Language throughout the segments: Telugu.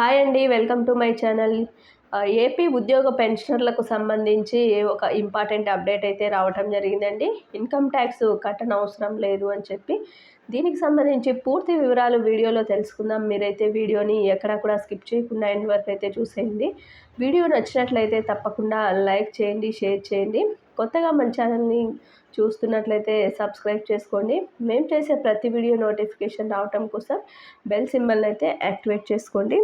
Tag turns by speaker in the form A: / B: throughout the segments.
A: హాయ్ అండి welcome to my channel. AP ఉద్యోగ పెన్షనర్లకు సంబంధించి ఒక ఇంపార్టెంట్ అప్డేట్ అయితే రావటం జరిగిందండి. ఇన్కమ్ ట్యాక్స్ కట్టన అవసరం లేదు అని చెప్పి. దీనికి సంబంధించి పూర్తి వివరాలు వీడియోలో తెలుసుకుందాం. మీరైతే వీడియోని ఎక్కడా కూడా స్కిప్ చేయకుండా ఎండ్ వరకు అయితే చూసేయండి. వీడియో నచ్చినట్లయితే తప్పకుండా లైక్ చేయండి షేర్ చేయండి. కొత్తగా మన ఛానల్ని చూస్తున్నట్లయితే సబ్స్క్రైబ్ చేసుకోండి. మేము చేసే ప్రతి వీడియో నోటిఫికేషన్ రావటం కోసం బెల్ సింబల్ని అయితే యాక్టివేట్ చేసుకోండి.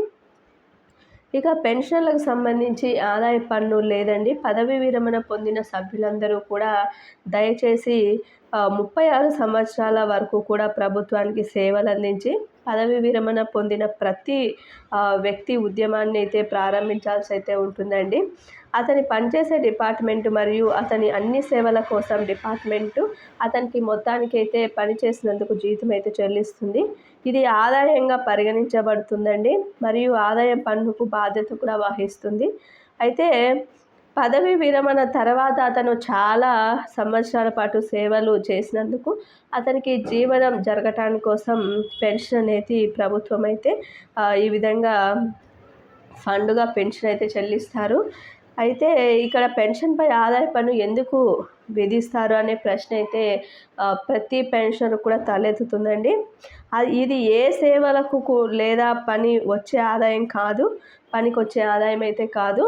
A: ఇక పెన్షన్లకు సంబంధించి ఆదాయ పన్ను లేదండి. పదవి విరమణ పొందిన సభ్యులందరూ కూడా దయచేసి ముప్పై ఆరు సంవత్సరాల వరకు కూడా ప్రభుత్వానికి సేవలు అందించి పదవి విరమణ పొందిన ప్రతి వ్యక్తి ఉద్యమాన్ని అయితే ప్రారంభించాల్సి అయితే ఉంటుందండి. అతని పనిచేసే డిపార్ట్మెంట్ మరియు అతని అన్ని సేవల కోసం డిపార్ట్మెంటు అతనికి మొత్తానికి అయితే పనిచేసినందుకు జీతం అయితే చెల్లిస్తుంది. ఇది ఆదాయంగా పరిగణించబడుతుందండి. మరియు ఆదాయం పన్నుకు బాధ్యత కూడా వహిస్తుంది. అయితే పదవి విరమణ తర్వాత అతను చాలా సంవత్సరాల పాటు సేవలు చేసినందుకు అతనికి జీవనం జరగటాని కోసం పెన్షన్ అనేది ప్రభుత్వం అయితే ఈ విధంగా ఫండ్గా పెన్షన్ అయితే చెల్లిస్తారు. అయితే ఇక్కడ పెన్షన్పై ఆదాయ పన్ను ఎందుకు విధిస్తారు అనే ప్రశ్న అయితే ప్రతి పెన్షన్ కూడా తలెత్తుతుందండి. ఇది ఏ సేవలకు లేదా పని వచ్చే ఆదాయం కాదు పనికి వచ్చే ఆదాయం అయితే కాదు.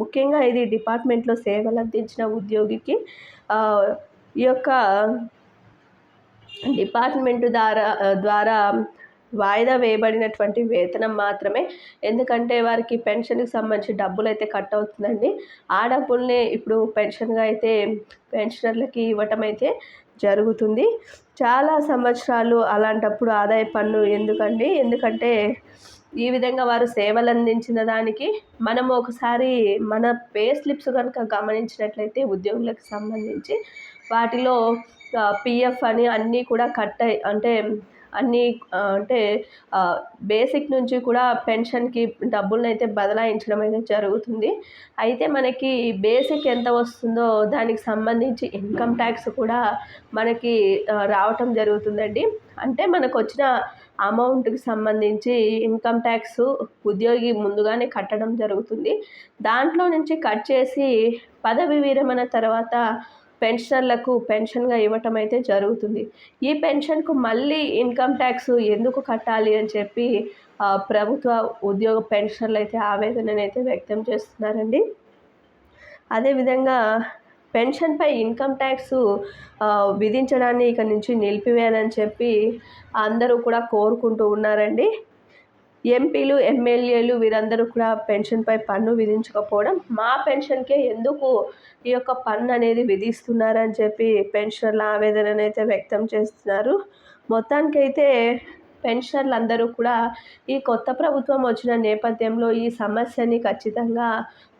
A: ముఖ్యంగా ఇది డిపార్ట్మెంట్లో సేవలు అందించిన ఉద్యోగికి ఈ యొక్క డిపార్ట్మెంట్ ద్వారా ద్వారా వాయిదా వేయబడినటువంటి వేతనం మాత్రమే. ఎందుకంటే వారికి పెన్షన్కి సంబంధించి డబ్బులు అయితే కట్ అవుతుందండి. ఆ డబ్బుల్ని ఇప్పుడు పెన్షన్గా అయితే పెన్షనర్లకి ఇవ్వటం అయితే జరుగుతుంది. చాలా సంవత్సరాలు అలాంటప్పుడు ఆదాయ పన్ను ఎందుకండి? ఎందుకంటే ఈ విధంగా వారు సేవలు అందించిన దానికి మనం ఒకసారి మన పే స్లిప్స్ కనుక గమనించినట్లయితే ఉద్యోగులకు సంబంధించి వాటిలో పిఎఫ్ అని అన్నీ కూడా కట్ అయ్యి అంటే అన్నీ అంటే బేసిక్ నుంచి కూడా పెన్షన్కి డబ్బులను అయితే బదలాయించడం అయితే జరుగుతుంది. అయితే మనకి బేసిక్ ఎంత వస్తుందో దానికి సంబంధించి ఇన్కమ్ ట్యాక్స్ కూడా మనకి రావటం జరుగుతుందండి. అంటే మనకు వచ్చిన అమౌంట్కి సంబంధించి ఇన్కమ్ ట్యాక్స్ ఉద్యోగి ముందుగానే కట్టడం జరుగుతుంది. దాంట్లో నుంచి కట్ చేసి పదవి విరమణ తర్వాత పెన్షనర్లకు పెన్షన్గా ఇవ్వటం అయితే జరుగుతుంది. ఈ పెన్షన్కు మళ్ళీ ఇన్కమ్ ట్యాక్స్ ఎందుకు కట్టాలి అని చెప్పి ప్రభుత్వ ఉద్యోగ పెన్షన్లు అయితే ఆవేదననైతే వ్యక్తం చేస్తున్నారండి. అదేవిధంగా పెన్షన్పై ఇన్కమ్ ట్యాక్స్ విధించడాన్ని ఇక నుంచి నిలిపివేయాలని చెప్పి అందరూ కూడా కోరుకుంటూ ఉన్నారండి. ఎంపీలు ఎమ్మెల్యేలు వీరందరూ కూడా పెన్షన్పై పన్ను విధించకపోవడం మా పెన్షన్కే ఎందుకు ఈ యొక్క పన్ను అనేది విధిస్తున్నారని చెప్పి పెన్షనర్ల ఆవేదనను అయితే వ్యక్తం చేస్తున్నారు. మొత్తానికైతే పెన్షనర్లు అందరూ కూడా ఈ కొత్త ప్రభుత్వం వచ్చిన నేపథ్యంలో ఈ సమస్యని ఖచ్చితంగా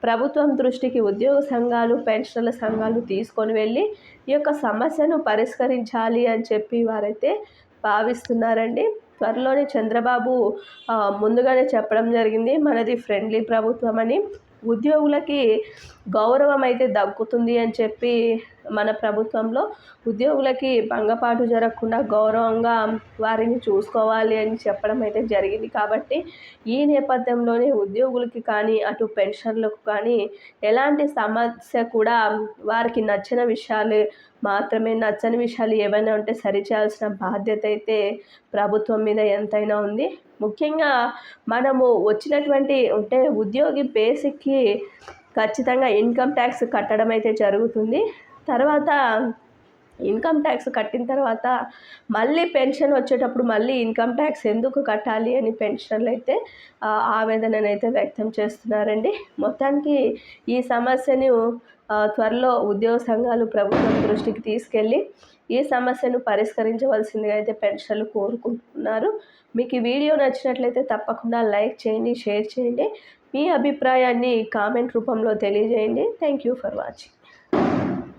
A: ప్రభుత్వం దృష్టికి ఉద్యోగ సంఘాలు పెన్షనర్ల సంఘాలు తీసుకొని వెళ్ళి ఈ యొక్క సమస్యను పరిష్కరించాలి అని చెప్పి వారైతే భావిస్తున్నారండి. త్వరలోనే చంద్రబాబు ముందుగానే చెప్పడం జరిగింది. మనది ఫ్రెండ్లీ ప్రభుత్వం అని. ఉద్యోగులకి గౌరవం అయితే దక్కుతుంది అని చెప్పి మన ప్రభుత్వంలో ఉద్యోగులకి భంగపాటు జరగకుండా గౌరవంగా వారిని చూసుకోవాలి అని చెప్పడం అయితే జరిగింది. కాబట్టి ఈ నేపథ్యంలోనే ఉద్యోగులకి కానీ అటు పెన్షన్లకు కానీ ఎలాంటి సమస్య కూడా వారికి నచ్చిన విషయాలు మాత్రమే నచ్చని విషయాలు ఏవైనా ఉంటే సరిచేయాల్సిన బాధ్యత అయితే ప్రభుత్వం మీద ఎంతైనా ఉంది. ముఖ్యంగా మనము వచ్చినటువంటి అంటే ఉద్యోగి బేసిక్కి ఖచ్చితంగా ఇన్కమ్ ట్యాక్స్ కట్టడం అయితే జరుగుతుంది. తర్వాత ఇన్కమ్ ట్యాక్స్ కట్టిన తర్వాత మళ్ళీ పెన్షన్ వచ్చేటప్పుడు మళ్ళీ ఇన్కమ్ ట్యాక్స్ ఎందుకు కట్టాలి అని పెన్షన్లు అయితే ఆవేదననైతే వ్యక్తం చేస్తున్నారండి. మొత్తానికి ఈ సమస్యను త్వరలో ఉద్యోగ సంఘాలు ప్రభుత్వం దృష్టికి తీసుకెళ్ళి ఈ సమస్యను పరిష్కరించవలసిందిగా అయితే పెన్షన్లు కోరుకుంటున్నారు. మీకు ఈ వీడియో నచ్చినట్లయితే తప్పకుండా లైక్ చేయండి షేర్ చేయండి. మీ అభిప్రాయాన్ని కామెంట్ రూపంలో తెలియజేయండి. Thank you for watching.